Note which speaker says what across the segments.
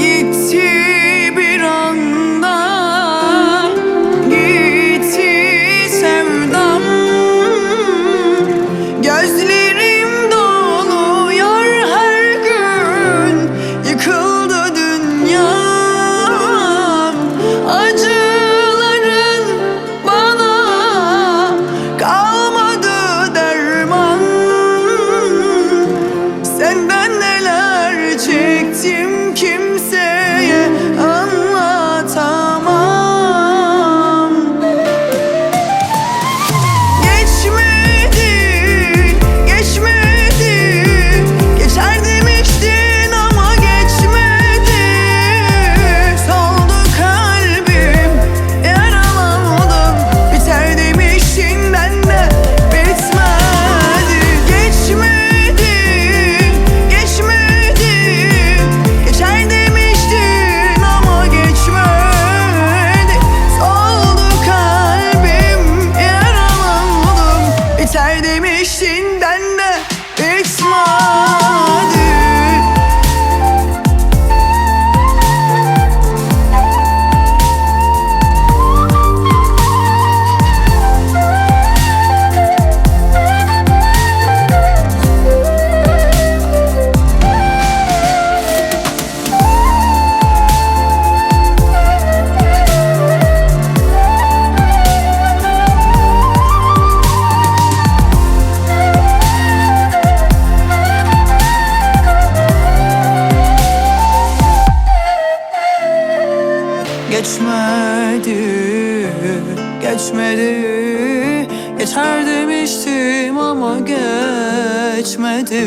Speaker 1: Gitti bir anda. Gitti sevdam. Gözlerim doluyor her gün. Yıkıldı dünyam. Acıların bana kalmadı derman. Senden neler çektim kimseye Geçmedi, geçmedi. Geçer demiştim ama geçmedi.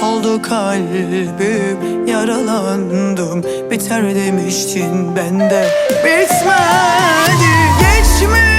Speaker 1: Soldu kalbim, yaralandım. Biter demiştin ben de Bitmedi, geçmedi,